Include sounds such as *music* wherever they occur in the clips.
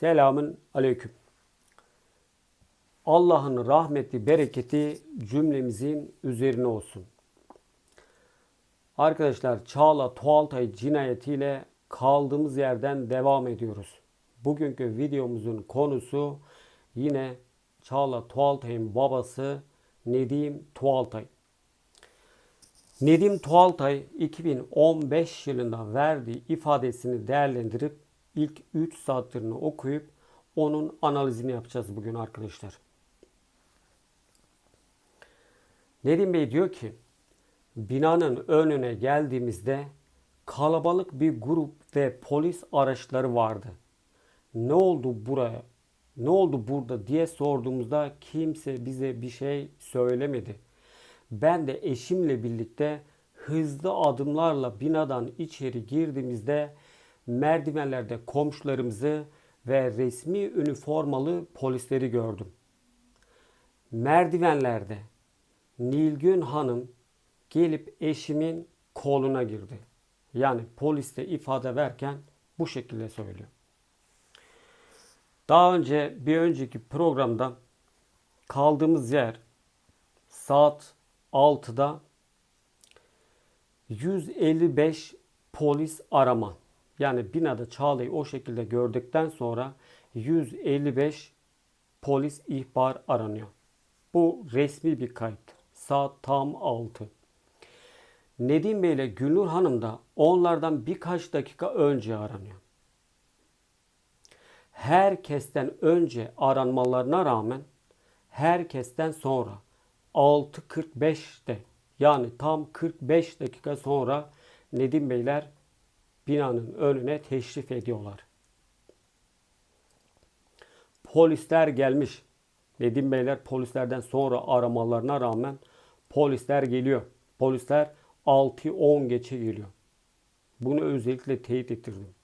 Selamın aleyküm. Allah'ın rahmeti, bereketi cümlemizin üzerine olsun. Arkadaşlar Çağla Tuğaltay cinayetiyle kaldığımız yerden devam ediyoruz. Bugünkü videomuzun konusu yine Çağla Tuğaltay'ın babası Nedim Tuğaltay. Nedim Tuğaltay 2015 yılında verdiği ifadesini değerlendirip ilk 3 satırını okuyup onun analizini yapacağız bugün arkadaşlar. Nedim Bey diyor ki binanın önüne geldiğimizde kalabalık bir grup ve polis araçları vardı. Ne oldu buraya? Ne oldu burada diye sorduğumuzda kimse bize bir şey söylemedi. Ben de eşimle birlikte hızlı adımlarla binadan içeri girdiğimizde merdivenlerde komşularımızı ve resmi üniformalı polisleri gördüm. Merdivenlerde Nilgün Hanım gelip eşimin koluna girdi. Yani poliste ifade verken bu şekilde söylüyor. Daha önce bir önceki programda kaldığımız yer saat 6'da 155 polis arama. Yani binada Çağla'yı o şekilde gördükten sonra 155 polis ihbar aranıyor. Bu resmi bir kayıt. Saat tam 6. Nedim Bey ile Gülnur Hanım da onlardan birkaç dakika önce aranıyor. Herkesten önce aranmalarına rağmen herkesten sonra 6.45'te yani tam 45 dakika sonra Nedim Beyler binanın önüne teşrif ediyorlar. Polisler gelmiş. Nedim Beyler polislerden sonra aramalarına rağmen polisler geliyor. Polisler 6-10 geçe geliyor. Bunu özellikle teyit ettirdim.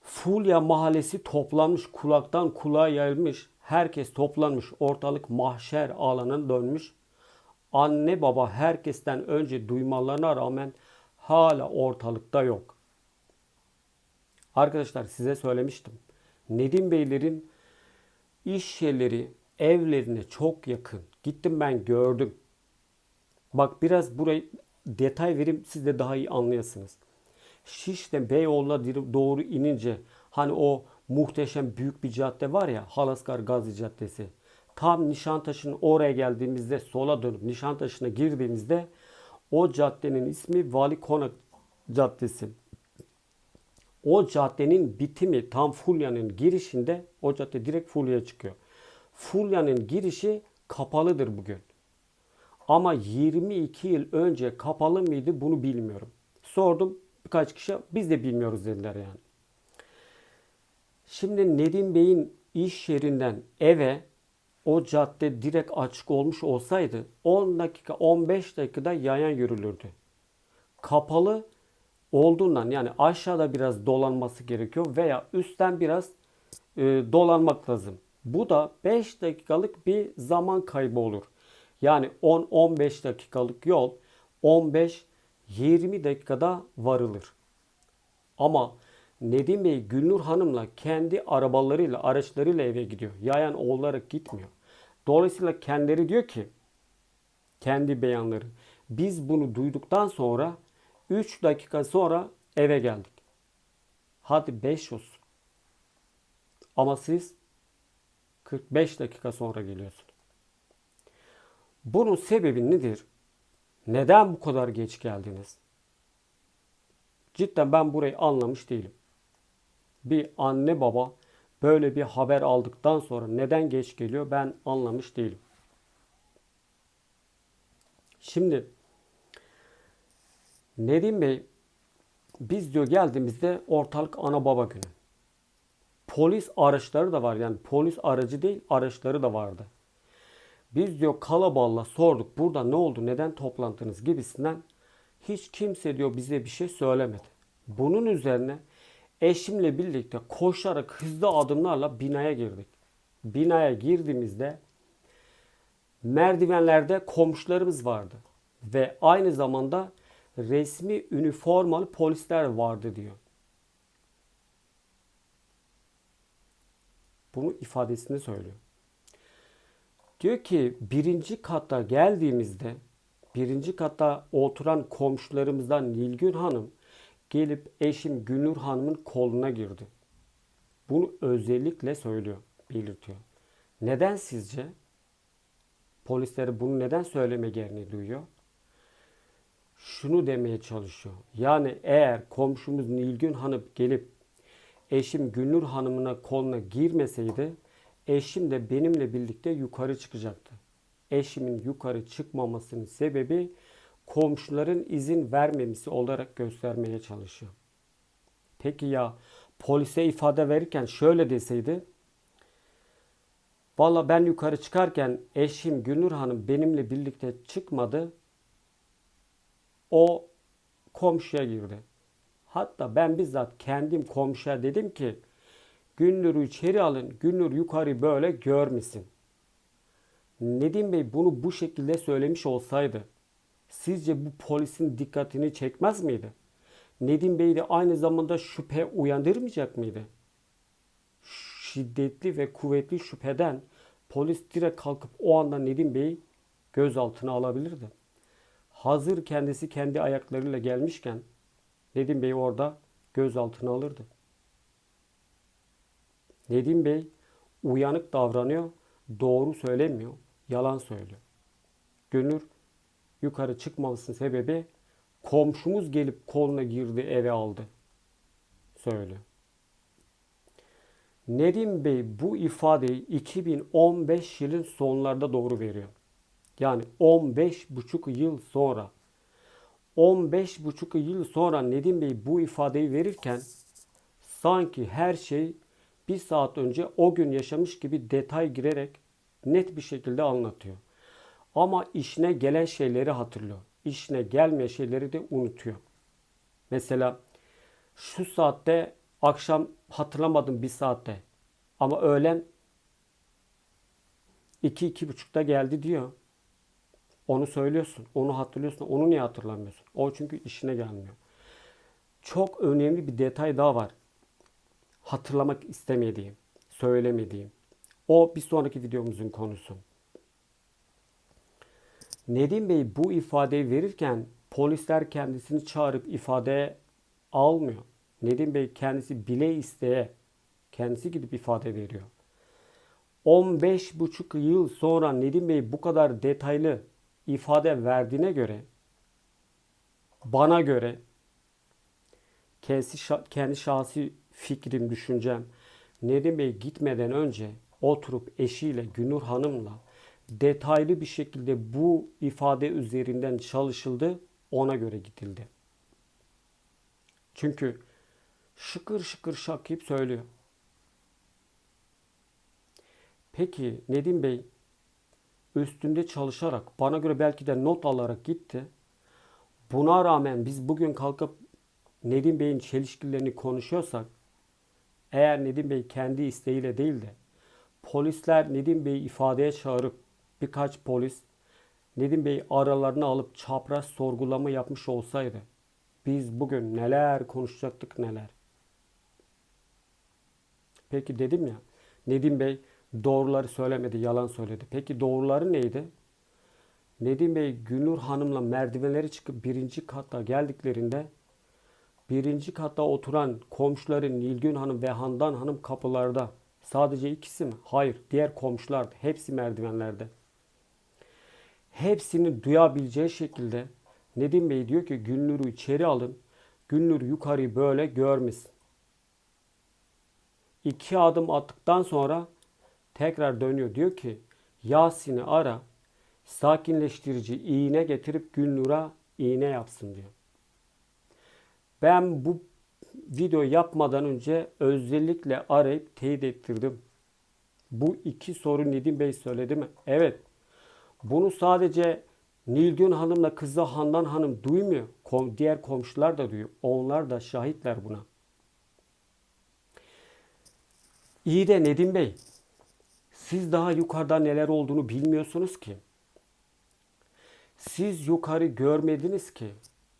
Fulya mahallesi toplanmış, kulaktan kulağa yayılmış. Herkes toplanmış, ortalık mahşer alanına dönmüş. Anne baba herkesten önce duymalarına rağmen hala ortalıkta yok. Arkadaşlar size söylemiştim. Nedim Beylerin iş yerleri evlerine çok yakın. Gittim ben gördüm. Bak biraz burayı detay vereyim siz de daha iyi anlayasınız. Şişli Beyoğlu'na doğru inince hani o muhteşem büyük bir cadde var ya Halaskar Gazi Caddesi. Tam Nişantaşı'nın oraya geldiğimizde sola dönüp Nişantaşı'na girdiğimizde o caddenin ismi Vali Konak Caddesi. O caddenin bitimi tam Fulya'nın girişinde o cadde direkt Fulya'ya çıkıyor. Fulya'nın girişi kapalıdır bugün. Ama 22 yıl önce kapalı mıydı bunu bilmiyorum. Sordum birkaç kişi biz de bilmiyoruz dediler yani. Şimdi Nedim Bey'in iş yerinden eve o cadde direkt açık olmuş olsaydı 10 dakika 15 dakikada yayan yürülürdü. Kapalı olduğundan yani aşağıda biraz dolanması gerekiyor veya üstten biraz e, dolanmak lazım. Bu da 5 dakikalık bir zaman kaybı olur. Yani 10-15 dakikalık yol 15-20 dakikada varılır. Ama Nedim Bey Gülnur Hanım'la kendi arabalarıyla, araçlarıyla eve gidiyor. Yayan olarak gitmiyor. Dolayısıyla kendileri diyor ki kendi beyanları. Biz bunu duyduktan sonra 3 dakika sonra eve geldik. Hadi 5 olsun. Ama siz 45 dakika sonra geliyorsunuz. Bunun sebebi nedir? Neden bu kadar geç geldiniz? Cidden ben burayı anlamış değilim. Bir anne baba böyle bir haber aldıktan sonra neden geç geliyor ben anlamış değilim. Şimdi Nedim Bey biz diyor geldiğimizde ortalık ana baba günü. Polis araçları da var yani polis aracı değil araçları da vardı. Biz diyor kalabalığa sorduk burada ne oldu neden toplantınız gibisinden hiç kimse diyor bize bir şey söylemedi. Bunun üzerine eşimle birlikte koşarak hızlı adımlarla binaya girdik. Binaya girdiğimizde merdivenlerde komşularımız vardı ve aynı zamanda resmi üniformalı polisler vardı diyor. bunu ifadesini söylüyor. Diyor ki birinci kata geldiğimizde birinci kata oturan komşularımızdan Nilgün Hanım gelip eşim Gülnur Hanım'ın koluna girdi. Bunu özellikle söylüyor, belirtiyor. Neden sizce? Polislere bunu neden söyleme gereğini duyuyor? Şunu demeye çalışıyor. Yani eğer komşumuz Nilgün Hanım gelip eşim Gülnur Hanım'ına koluna girmeseydi eşim de benimle birlikte yukarı çıkacaktı. Eşimin yukarı çıkmamasının sebebi komşuların izin vermemesi olarak göstermeye çalışıyor. Peki ya polise ifade verirken şöyle deseydi Valla ben yukarı çıkarken eşim Gülnur Hanım benimle birlikte çıkmadı. O komşuya girdi. Hatta ben bizzat kendim komşuya dedim ki Günnur'u içeri alın. Günnur yukarı böyle görmesin. Nedim Bey bunu bu şekilde söylemiş olsaydı sizce bu polisin dikkatini çekmez miydi? Nedim Bey de aynı zamanda şüphe uyandırmayacak mıydı? Şiddetli ve kuvvetli şüpheden polis direkt kalkıp o anda Nedim Bey'i gözaltına alabilirdi. Hazır kendisi kendi ayaklarıyla gelmişken Nedim Bey orada gözaltına alırdı. Nedim Bey uyanık davranıyor, doğru söylemiyor, yalan söylüyor. Gönül yukarı çıkmamasının sebebi komşumuz gelip koluna girdi eve aldı. Söylüyor. Nedim Bey bu ifadeyi 2015 yılın sonlarda doğru veriyor. Yani 15 buçuk yıl sonra 15 buçuk yıl sonra Nedim Bey bu ifadeyi verirken sanki her şey bir saat önce o gün yaşamış gibi detay girerek net bir şekilde anlatıyor. Ama işine gelen şeyleri hatırlıyor. İşine gelmeyen şeyleri de unutuyor. Mesela şu saatte akşam hatırlamadım bir saatte ama öğlen 2 iki, buçukta geldi diyor. Onu söylüyorsun. Onu hatırlıyorsun. Onu niye hatırlamıyorsun? O çünkü işine gelmiyor. Çok önemli bir detay daha var. Hatırlamak istemediğim, söylemediğim. O bir sonraki videomuzun konusu. Nedim Bey bu ifadeyi verirken polisler kendisini çağırıp ifade almıyor. Nedim Bey kendisi bile isteye kendisi gidip ifade veriyor. 15 buçuk yıl sonra Nedim Bey bu kadar detaylı ifade verdiğine göre bana göre kendi, kendi şahsi fikrim, düşüncem Nedim Bey gitmeden önce oturup eşiyle Günür Hanım'la detaylı bir şekilde bu ifade üzerinden çalışıldı. Ona göre gidildi. Çünkü şıkır şıkır şakip söylüyor. Peki Nedim Bey üstünde çalışarak bana göre belki de not alarak gitti. Buna rağmen biz bugün kalkıp Nedim Bey'in çelişkilerini konuşuyorsak eğer Nedim Bey kendi isteğiyle değil de polisler Nedim Bey'i ifadeye çağırıp birkaç polis Nedim Bey aralarını alıp çapraz sorgulama yapmış olsaydı biz bugün neler konuşacaktık neler. Peki dedim ya Nedim Bey doğruları söylemedi, yalan söyledi. Peki doğruları neydi? Nedim Bey Gülnur Hanım'la merdivenleri çıkıp birinci katta geldiklerinde birinci katta oturan komşuları Nilgün Hanım ve Handan Hanım kapılarda. Sadece ikisi mi? Hayır. Diğer komşular hepsi merdivenlerde. Hepsini duyabileceği şekilde Nedim Bey diyor ki Gülnur'u içeri alın. Gülnur yukarıyı böyle görmesin. İki adım attıktan sonra tekrar dönüyor. Diyor ki Yasin'i ara sakinleştirici iğne getirip Gülnur'a iğne yapsın diyor. Ben bu video yapmadan önce özellikle arayıp teyit ettirdim. Bu iki soru Nedim Bey söyledi mi? Evet. Bunu sadece Nilgün Hanım'la kızı Handan Hanım duymuyor. Kom diğer komşular da duyuyor. Onlar da şahitler buna. İyi de Nedim Bey, siz daha yukarıda neler olduğunu bilmiyorsunuz ki. Siz yukarı görmediniz ki.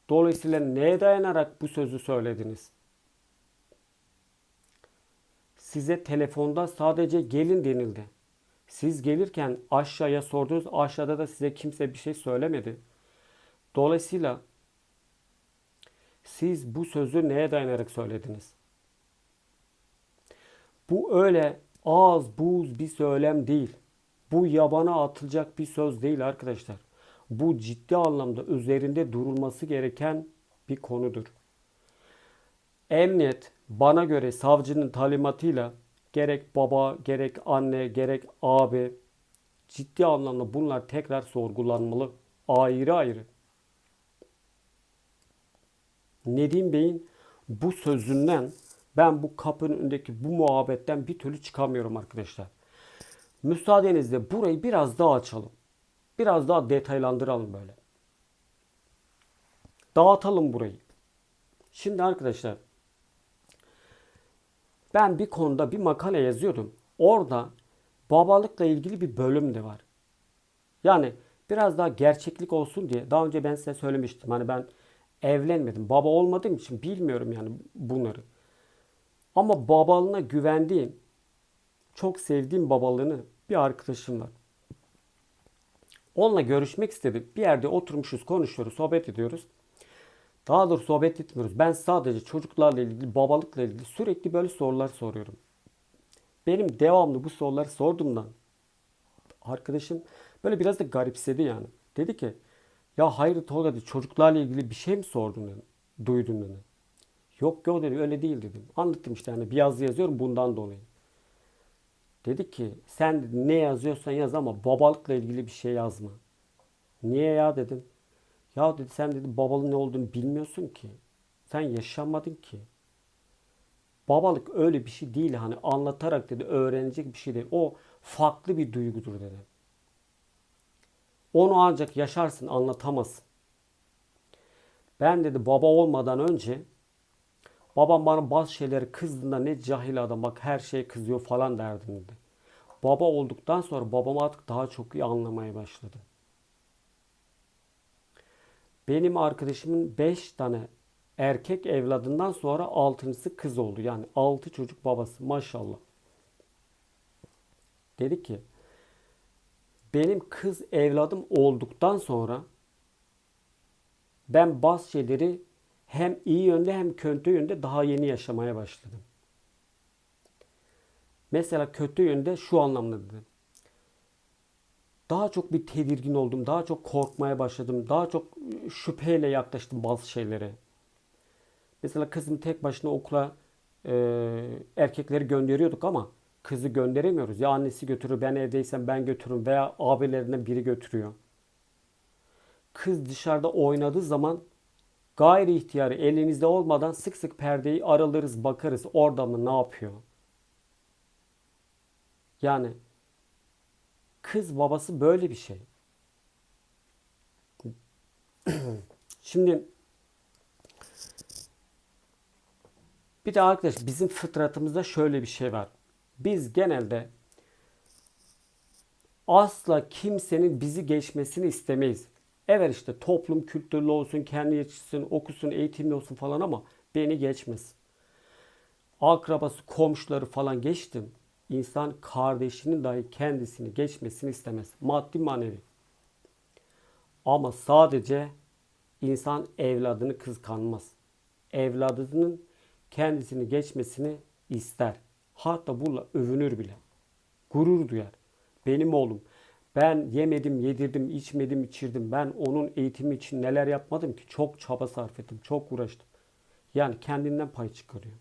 Dolayısıyla neye dayanarak bu sözü söylediniz? size telefonda sadece gelin denildi. Siz gelirken aşağıya sordunuz. Aşağıda da size kimse bir şey söylemedi. Dolayısıyla siz bu sözü neye dayanarak söylediniz? Bu öyle ağız buz bir söylem değil. Bu yabana atılacak bir söz değil arkadaşlar. Bu ciddi anlamda üzerinde durulması gereken bir konudur. Emniyet bana göre savcının talimatıyla gerek baba, gerek anne, gerek abi ciddi anlamda bunlar tekrar sorgulanmalı. Ayrı ayrı. Nedim Bey'in bu sözünden ben bu kapının önündeki bu muhabbetten bir türlü çıkamıyorum arkadaşlar. Müsaadenizle burayı biraz daha açalım. Biraz daha detaylandıralım böyle. Dağıtalım burayı. Şimdi arkadaşlar ben bir konuda bir makale yazıyordum. Orada babalıkla ilgili bir bölüm de var. Yani biraz daha gerçeklik olsun diye daha önce ben size söylemiştim. Hani ben evlenmedim. Baba olmadığım için bilmiyorum yani bunları. Ama babalığına güvendiğim, çok sevdiğim babalığını bir arkadaşım var. Onunla görüşmek istedim. Bir yerde oturmuşuz, konuşuyoruz, sohbet ediyoruz. Daha doğrusu sohbet etmiyoruz. Ben sadece çocuklarla ilgili, babalıkla ilgili sürekli böyle sorular soruyorum. Benim devamlı bu soruları sorduğumdan arkadaşım böyle biraz da garipsedi yani. Dedi ki ya hayır Tolga dedi çocuklarla ilgili bir şey mi sordun dedi. Duydun dedi. Yok yok dedi öyle değil dedim. Anlattım işte hani bir yazı yazıyorum bundan dolayı. Dedi ki sen ne yazıyorsan yaz ama babalıkla ilgili bir şey yazma. Niye ya dedim. Ya dedi sen dedi babalığın ne olduğunu bilmiyorsun ki. Sen yaşamadın ki. Babalık öyle bir şey değil hani anlatarak dedi öğrenecek bir şey değil. O farklı bir duygudur dedi. Onu ancak yaşarsın anlatamazsın. Ben dedi baba olmadan önce babam bana bazı şeyleri kızdığında ne cahil adam bak her şey kızıyor falan derdim dedi. Baba olduktan sonra babamı artık daha çok iyi anlamaya başladım. Benim arkadaşımın 5 tane erkek evladından sonra altıncısı kız oldu. Yani 6 çocuk babası maşallah. Dedi ki benim kız evladım olduktan sonra ben bazı şeyleri hem iyi yönde hem kötü yönde daha yeni yaşamaya başladım. Mesela kötü yönde şu anlamda dedi. Daha çok bir tedirgin oldum, daha çok korkmaya başladım, daha çok şüpheyle yaklaştım bazı şeylere. Mesela kızım tek başına okula e, erkekleri gönderiyorduk ama kızı gönderemiyoruz. Ya annesi götürür, ben evdeysem ben götürürüm veya abilerinden biri götürüyor. Kız dışarıda oynadığı zaman gayri ihtiyarı elimizde olmadan sık sık perdeyi aralarız, bakarız orada mı ne yapıyor. Yani kız babası böyle bir şey. *clears throat* Şimdi bir de arkadaş bizim fıtratımızda şöyle bir şey var. Biz genelde asla kimsenin bizi geçmesini istemeyiz. Evet işte toplum kültürlü olsun, kendi yetişsin, okusun, eğitimli olsun falan ama beni geçmesin. Akrabası, komşuları falan geçtim. İnsan kardeşinin dahi kendisini geçmesini istemez. Maddi manevi. Ama sadece insan evladını kıskanmaz. Evladının kendisini geçmesini ister. Hatta bununla övünür bile. Gurur duyar. Benim oğlum. Ben yemedim, yedirdim, içmedim, içirdim. Ben onun eğitimi için neler yapmadım ki? Çok çaba sarf ettim, çok uğraştım. Yani kendinden pay çıkarıyor.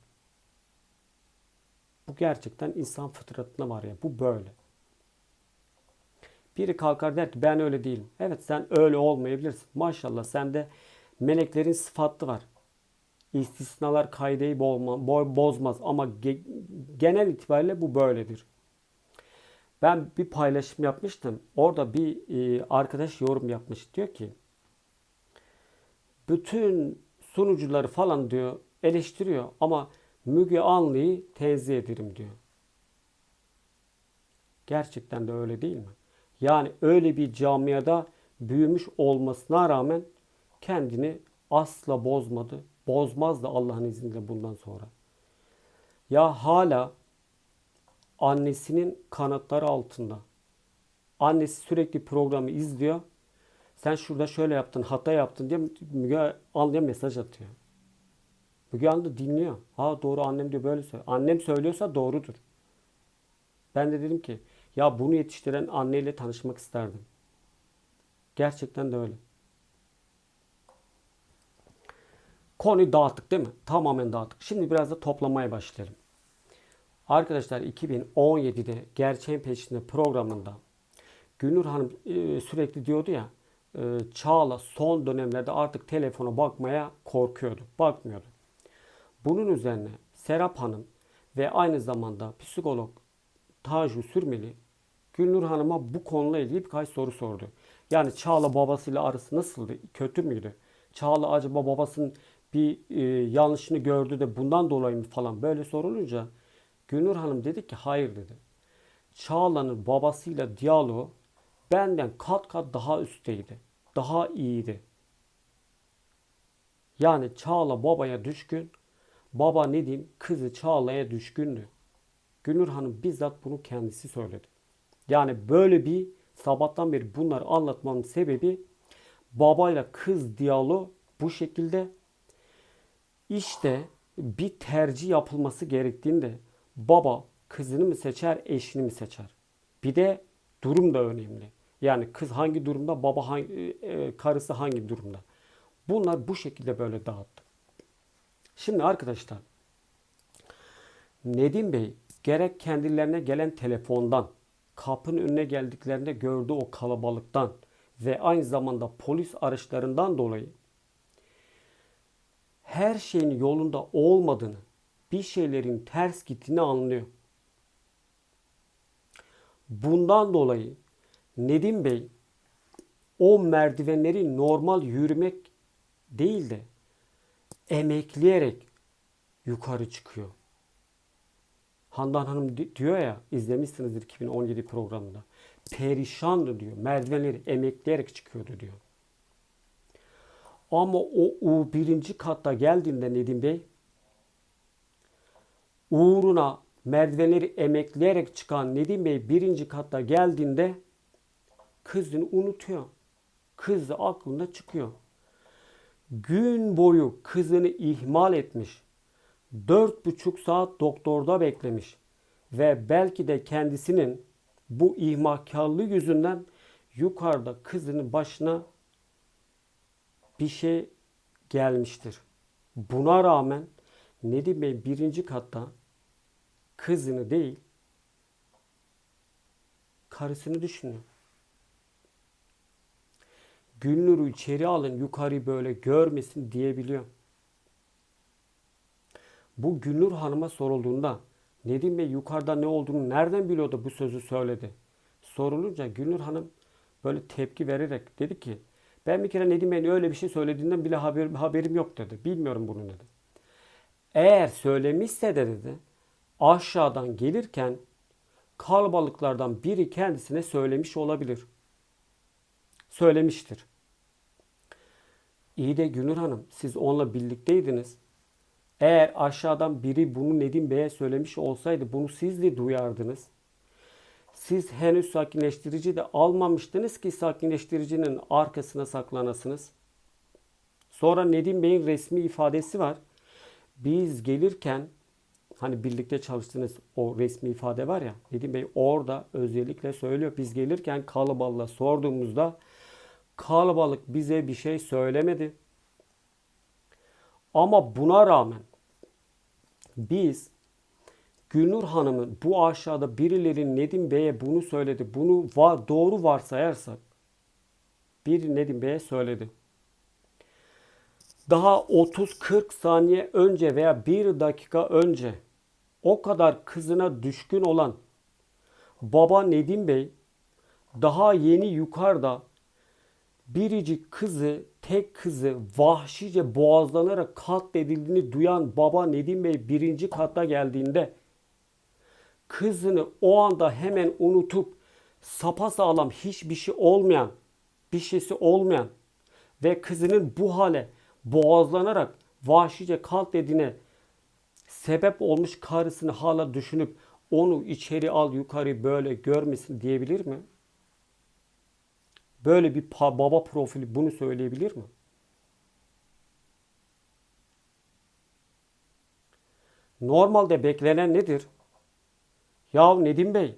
Bu gerçekten insan fıtratına var ya. Bu böyle. Biri kalkar der ki ben öyle değilim. Evet sen öyle olmayabilirsin. Maşallah sende meleklerin sıfatı var. İstisnalar kaideyi bozmaz ama genel itibariyle bu böyledir. Ben bir paylaşım yapmıştım. Orada bir e, arkadaş yorum yapmış. Diyor ki bütün sunucuları falan diyor eleştiriyor ama Müge Anlı'yı tenzih ederim diyor. Gerçekten de öyle değil mi? Yani öyle bir camiada büyümüş olmasına rağmen kendini asla bozmadı. Bozmaz da Allah'ın izniyle bundan sonra. Ya hala annesinin kanatları altında. Annesi sürekli programı izliyor. Sen şurada şöyle yaptın, hata yaptın diye Müge Anlı'ya mesaj atıyor. Müge Anlı dinliyor. Ha doğru annem diyor böyle söylüyor. Annem söylüyorsa doğrudur. Ben de dedim ki ya bunu yetiştiren anneyle tanışmak isterdim. Gerçekten de öyle. Konuyu dağıttık değil mi? Tamamen dağıttık. Şimdi biraz da toplamaya başlayalım. Arkadaşlar 2017'de Gerçeğin Peşinde programında Gülnur Hanım e, sürekli diyordu ya e, Çağla son dönemlerde artık telefona bakmaya korkuyordu. Bakmıyordu. Bunun üzerine Serap Hanım ve aynı zamanda psikolog Taju Sürmeli Gülnur Hanım'a bu konuyla ilgili birkaç soru sordu. Yani Çağla babasıyla arası nasıldı? Kötü müydü? Çağla acaba babasının bir e, yanlışını gördü de bundan dolayı mı falan böyle sorulunca Gülnur Hanım dedi ki hayır dedi. Çağla'nın babasıyla diyaloğu benden kat kat daha üstteydi. Daha iyiydi. Yani Çağla babaya düşkün. Baba ne diyeyim kızı Çağla'ya düşkündü. Gülnur Hanım bizzat bunu kendisi söyledi. Yani böyle bir sabahtan beri bunları anlatmamın sebebi babayla kız diyaloğu bu şekilde işte bir tercih yapılması gerektiğinde baba kızını mı seçer, eşini mi seçer? Bir de durum da önemli. Yani kız hangi durumda, baba hangi, e, karısı hangi durumda? Bunlar bu şekilde böyle dağıttı. Şimdi arkadaşlar Nedim Bey gerek kendilerine gelen telefondan, kapının önüne geldiklerinde gördüğü o kalabalıktan ve aynı zamanda polis araçlarından dolayı her şeyin yolunda olmadığını, bir şeylerin ters gittiğini anlıyor. Bundan dolayı Nedim Bey o merdivenleri normal yürümek değil de emekleyerek yukarı çıkıyor. Handan Hanım di- diyor ya izlemişsinizdir 2017 programında. Perişandı diyor. Merdivenleri emekleyerek çıkıyordu diyor. Ama o, o birinci katta geldiğinde Nedim Bey uğruna merdivenleri emekleyerek çıkan Nedim Bey birinci katta geldiğinde kızını unutuyor. Kız da aklında çıkıyor. Gün boyu kızını ihmal etmiş. Dört buçuk saat doktorda beklemiş. Ve belki de kendisinin bu ihmalkarlığı yüzünden yukarıda kızının başına bir şey gelmiştir. Buna rağmen Nedim Bey birinci katta kızını değil karısını düşünüyor. Gülnur'u içeri alın yukarı böyle görmesin diyebiliyor. Bu Gülnur Hanım'a sorulduğunda Nedim Bey yukarıda ne olduğunu nereden biliyordu bu sözü söyledi. Sorulunca Gülnur Hanım böyle tepki vererek dedi ki ben bir kere Nedim Bey'in öyle bir şey söylediğinden bile haberim, haberim yok dedi. Bilmiyorum bunu dedi. Eğer söylemişse de dedi aşağıdan gelirken kalabalıklardan biri kendisine söylemiş olabilir. Söylemiştir. İyi de Gülnur Hanım siz onunla birlikteydiniz. Eğer aşağıdan biri bunu Nedim Bey'e söylemiş olsaydı bunu siz de duyardınız. Siz henüz sakinleştirici de almamıştınız ki sakinleştiricinin arkasına saklanasınız. Sonra Nedim Bey'in resmi ifadesi var. Biz gelirken hani birlikte çalıştığınız o resmi ifade var ya Nedim Bey orada özellikle söylüyor. Biz gelirken kalabalığa sorduğumuzda kalabalık bize bir şey söylemedi. Ama buna rağmen biz Gülnur Hanım'ın bu aşağıda birileri Nedim Bey'e bunu söyledi. Bunu var, doğru varsayarsak bir Nedim Bey'e söyledi. Daha 30-40 saniye önce veya bir dakika önce o kadar kızına düşkün olan baba Nedim Bey daha yeni yukarıda biricik kızı, tek kızı vahşice boğazlanarak katledildiğini duyan baba Nedim Bey birinci katta geldiğinde kızını o anda hemen unutup sapasağlam hiçbir şey olmayan, bir şeysi olmayan ve kızının bu hale boğazlanarak vahşice katledine sebep olmuş karısını hala düşünüp onu içeri al yukarı böyle görmesin diyebilir mi? Böyle bir baba profili bunu söyleyebilir mi? Normalde beklenen nedir? Ya Nedim Bey,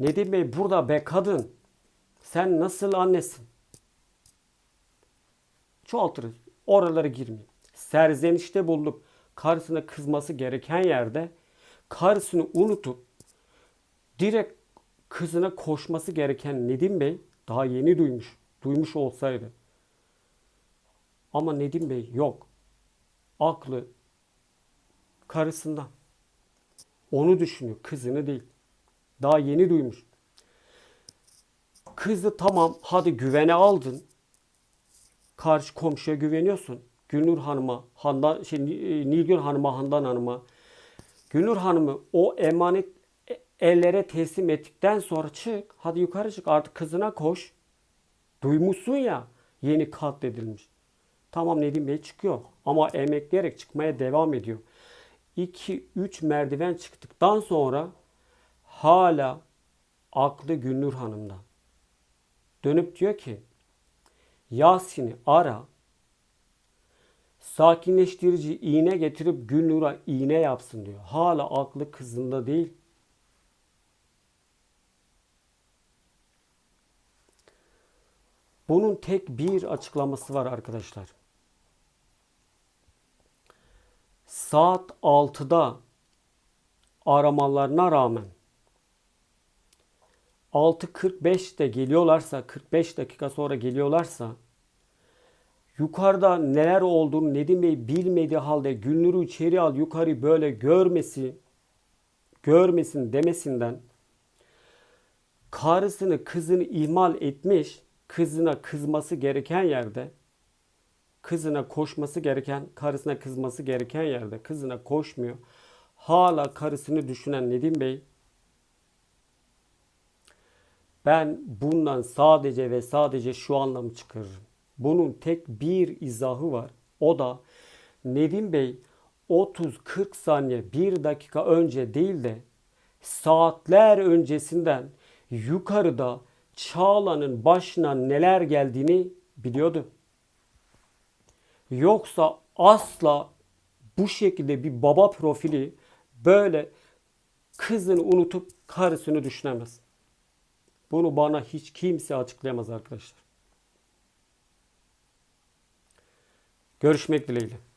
Nedim Bey burada be kadın. Sen nasıl annesin? Çoğaltırız. Oralara girmeyeyim. Serzenişte bulunup karısına kızması gereken yerde karısını unutup direkt kızına koşması gereken Nedim Bey daha yeni duymuş. Duymuş olsaydı. Ama Nedim Bey yok. Aklı karısından. Onu düşünüyor. Kızını değil. Daha yeni duymuş. Kızı tamam hadi güvene aldın. Karşı komşuya güveniyorsun. Gülnur Hanım'a, Handan, şey, Ni- Nilgün Hanım'a, Handan Hanım'a. Gülnur Hanım'ı o emanet ellere teslim ettikten sonra çık. Hadi yukarı çık artık kızına koş. Duymuşsun ya yeni katledilmiş. Tamam Nedim Bey çıkıyor ama emekleyerek çıkmaya devam ediyor. 2-3 merdiven çıktıktan sonra hala aklı Gülnur Hanım'da. Dönüp diyor ki Yasin'i ara sakinleştirici iğne getirip Gülnur'a iğne yapsın diyor. Hala aklı kızında değil. Bunun tek bir açıklaması var arkadaşlar. Saat 6'da aramalarına rağmen 6.45'te geliyorlarsa 45 dakika sonra geliyorlarsa yukarıda neler olduğunu Nedim Bey bilmediği halde Gülnur'u içeri al yukarı böyle görmesi görmesin demesinden karısını kızını ihmal etmiş kızına kızması gereken yerde kızına koşması gereken karısına kızması gereken yerde kızına koşmuyor. Hala karısını düşünen Nedim Bey ben bundan sadece ve sadece şu anlamı çıkarırım. Bunun tek bir izahı var. O da Nedim Bey 30-40 saniye 1 dakika önce değil de saatler öncesinden yukarıda Çağla'nın başına neler geldiğini biliyordu. Yoksa asla bu şekilde bir baba profili böyle kızını unutup karısını düşünemez. Bunu bana hiç kimse açıklayamaz arkadaşlar. Görüşmek dileğiyle.